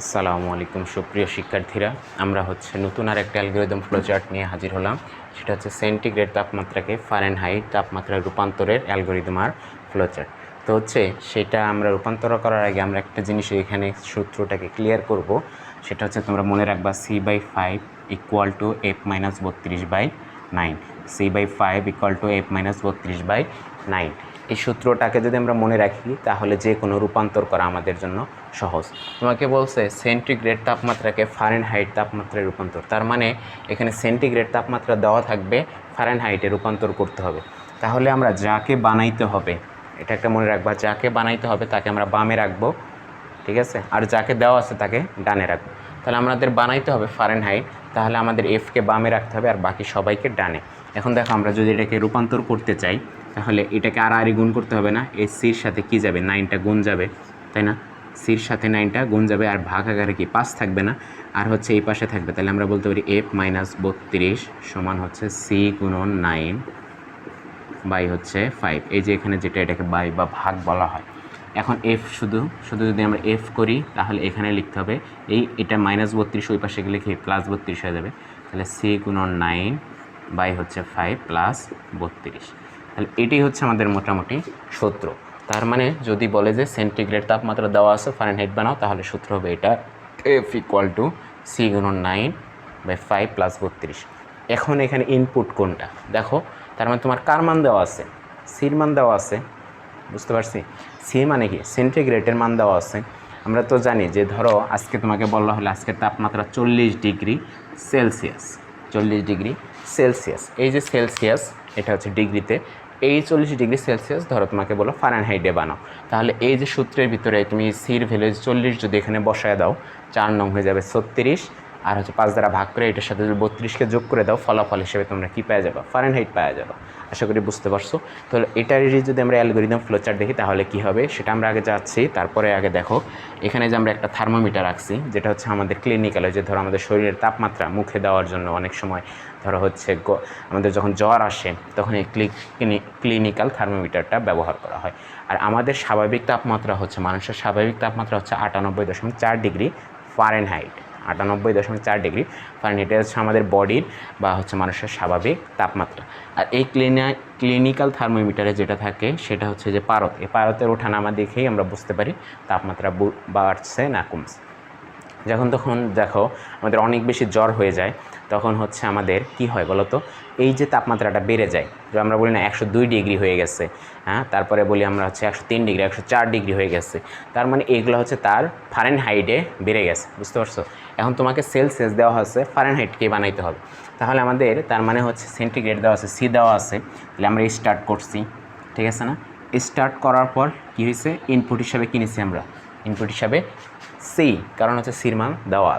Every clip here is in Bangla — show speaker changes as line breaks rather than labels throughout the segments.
আসসালামু আলাইকুম, সুপ্রিয় শিক্ষার্থীরা। আমরা হচ্ছে নতুন আর একটা অ্যালগোরিদম ফ্লোচার্ট নিয়ে হাজির হলাম। সেটা হচ্ছে সেন্টিগ্রেড তাপমাত্রাকে ফারেনহাইট তাপমাত্রায় রূপান্তরের অ্যালগোরিদম আর ফ্লোচার্ট তো হচ্ছে সেটা আমরা রূপান্তর করার আগে আমরা একটা জিনিস এখানে সূত্রটাকে ক্লিয়ার করব। সেটা হচ্ছে তোমরা মনে রাখবা C by five equal to F minus বত্রিশ by nine C by five equal to F minus বত্রিশ বাই নাইন এই সূত্রটাকে যদি আমরা মনে রাখি, তাহলে যে কোনো রূপান্তর করা আমাদের জন্য সহজ। তোমাকে বলছে সেন্টিগ্রেড তাপমাত্রাকে ফারেনহাইট তাপমাত্রায় রূপান্তর। তার মানে এখানে সেন্টিগ্রেড তাপমাত্রা দেওয়া থাকবে ফারেনহাইটে রূপান্তর করতে হবে। তাহলে আমরা যাকে বানাইতে হবে, এটা একটা মনে রাখবা, যাকে বানাইতে হবে তাকে আমরা বামে রাখব, ঠিক আছে? আর যাকে দেওয়া আছে তাকে ডানে রাখব। তাহলে আমাদের বানাইতে হবে ফারেনহাইট তাহলে আমাদের এফকে বামে রাখতে হবে আর বাকি সবাইকে ডানে। এখন দেখো আমরা যদি এটাকে রূপান্তর করতে চাই, তাহলে এটাকে আর আরই গুণ করতে হবে না এসির সাথে কি যাবে? নাইনটা গুণ যাবে, তাই না? সির সাথে নাইনটা, গুণ যাবে আর ভাগ আকারে কি পাঁচ থাকবে না? আর হচ্ছে এই পাশে থাকবে, তাহলে আমরা বলতে পারি এফ মাইনাস বত্রিশ সমান হচ্ছে সি গুণন নাইন বাই হচ্ছে ফাইভ। এই যে এখানে যেটা এটাকে বাই বা ভাগ বলা হয়। এখন এফ শুধু শুধু যদি আমরা এফ করি, তাহলে এখানে লিখতে হবে, এই এটা মাইনাস বত্রিশ, ওই পাশে গেলে কি প্লাস বত্রিশ হয়ে যাবে? তাহলে সি গুণন নাইন বাই হচ্ছে ফাইভ প্লাস বত্রিশ। তাহলে এটাই হচ্ছে আমাদের মোটামুটি সূত্র। তার মানে যদি বলে যে সেন্টিগ্রেড তাপমাত্রা দেওয়া আছে ফারেনহাইট বানাও, তাহলে সূত্র হবে এটা এফ ইকুয়াল টু সি গুণন নাইন বাই ফাইভ প্লাস বত্রিশ। এখন এখানে ইনপুট কোনটা? দেখো, তার মানে তোমার কার মান দেওয়া আছে? সির মান দেওয়া আছে। বুঝতে পারছি? সি মানে কি? সেন্টিগ্রেডের মান দেওয়া আছে। আমরা তো জানি যে ধরো, আজকে তোমাকে বলা হলে আজকের তাপমাত্রা চল্লিশ ডিগ্রি সেলসিয়াস। চল্লিশ ডিগ্রি সেলসিয়াস। এই যে সেলসিয়াস এটা হচ্ছে ডিগ্রিতে। এই চল্লিশ ডিগ্রি সেলসিয়াস, ধরো তোমাকে বলো ফারেনহাইটে বানাও। তাহলে এই যে সূত্রের ভিতরে তুমি সির ভ্যালু চল্লিশ যদি এখানে বসায় দাও, চার নং হয়ে যাবে ছত্রিশ। আর হচ্ছে পাঁচ দ্বারা ভাগ করে এটার সাথে যদি বত্রিশকে যোগ করে দাও, ফলাফল হিসেবে তোমরা কী পাওয়া যাবে? ফারেনহাইট পাওয়া যাবে। আশা করি বুঝতে পারছ। তাহলে এটারই যদি আমরা অ্যালগোরিদম ফ্লোচার দেখি, তাহলে কি হবে? সেটা আমরা আগে যাচ্ছি, তারপরে আগে দেখো। এখানে যে আমরা একটা থার্মোমিটার রাখছি যেটা হচ্ছে আমাদের ক্লিনিক্যালে যে ধরো আমাদের শরীরের তাপমাত্রা মুখে দেওয়ার জন্য অনেক সময় ধরো হচ্ছে আমাদের যখন জ্বর আসে, তখন এই ক্লিনিক্যাল থার্মোমিটারটা ব্যবহার করা হয়। আর আমাদের স্বাভাবিক তাপমাত্রা হচ্ছে, মানুষের স্বাভাবিক তাপমাত্রা হচ্ছে আটানব্বই দশমিক চার ডিগ্রি ফারেনহাইট আটানব্বই দশমিক চার ডিগ্রি কারণ এটা হচ্ছে আমাদের বডির বা হচ্ছে মানুষের স্বাভাবিক তাপমাত্রা। আর এই ক্লিনা ক্লিনিক্যাল থার্মোমিটারে যেটা থাকে, সেটা হচ্ছে যে পারত এই পারতের ওঠানামা দেখেই আমরা বুঝতে পারি তাপমাত্রা বাড়ছে না কমছে। যখন তখন দেখো আমাদের অনেক বেশি জ্বর হয়ে যায়, তখন হচ্ছে আমাদের কি হয় বলো তো এই যে তাপমাত্রাটা বেড়ে যায় যে আমরা বলি না একশো দুই ডিগ্রি হয়ে গেছে হ্যাঁ? তারপরে বলি আমরা হচ্ছে একশো তিন ডিগ্রি, একশো চার ডিগ্রি হয়ে গেছে। তার মানে এগুলো হচ্ছে তার ফারেন হাইটে বেড়ে গেছে, বুঝতে পারছ? এখন তোমাকে সেলসিয়াস দেওয়া হচ্ছে ফারেন হাইটকে বানাইতে হবে। তাহলে আমাদের তার মানে হচ্ছে সেন্টিগ্রেড দেওয়া আছে সি দেওয়া আছে, তাহলে আমরা স্টার্ট করছি, ঠিক আছে না? স্টার্ট করার পর কী হয়েছে? ইনপুট হিসাবে কিনেছি আমরা। ইনপুট হিসাবে সি কারণ হচ্ছে সির মান দেওয়া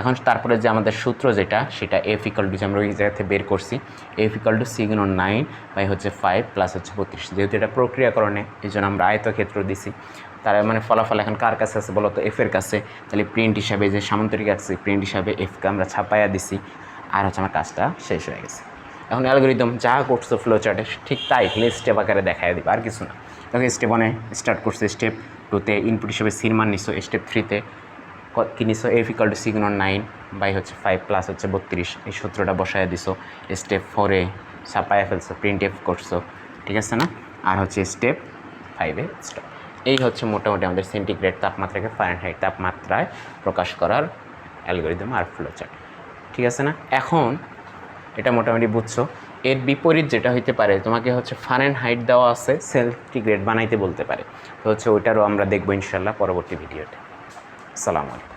এখন তারপরে যে আমাদের সূত্র যেটা, সেটা এফ ইকাল টু যে আমরা ওই জায়গা থেকে বের করছি এফ ইকাল টু সি গুণ নাইন বাই হচ্ছে ফাইভ প্লাস হচ্ছে বত্রিশ। যেহেতু এটা প্রক্রিয়াকরণে, এই জন্য আমরা আয়তক্ষেত্র দিছি। তার মানে ফলাফল এখন কার কাছে আছে বলো তো এফের কাছে। তাহলে প্রিন্ট হিসাবে যে সামন্তরিক আছে প্রিন্ট হিসাবে এফকে আমরা ছাপাইয়া দিছি, আর হচ্ছে আমার কাজটা শেষ হয়ে গেছে। এখন অ্যালগোরিদম যা করছ ফ্লো চার্টে ঠিক তাই খালি স্টেপ আকারে দেখায় দিবে, আর কিছু না। তখন স্টেপ ওয়ানে স্টার্ট করছে। স্টেপ টুতে ইনপুট হিসেবে সির মান নিছো স্টেপ থ্রিতে কি নিছো? এফ ইকাল টু সিগন নাইন বাই হচ্ছে ফাইভ প্লাস হচ্ছে বত্রিশ। এই সূত্রটা বসায় দিছো। স্টেপ ফোরে ছাপায় ফেলছো প্রিন্ট এফ করছ। ঠিক আছে না? আর হচ্ছে স্টেপ ফাইভে স্টপ এই হচ্ছে মোটামুটি আমাদের সেন্টিগ্রেড তাপমাত্রাকে ফারেনহাইট তাপমাত্রায় প্রকাশ করার অ্যালগোরিদম আর ফ্লো চার্ট ঠিক আছে না? এখন এটা মোটামুটি বুঝছ। এর বিপরীত যেটা হইতে পারে, তোমাকে হচ্ছে ফারেন হাইট দেওয়া আছে সেন্টিগ্রেড বানাইতে বলতে পারে। তো হচ্ছে ওইটারও আমরা দেখব ইনশাল্লাহ পরবর্তী ভিডিওতে। আসসালামু আলাইকুম।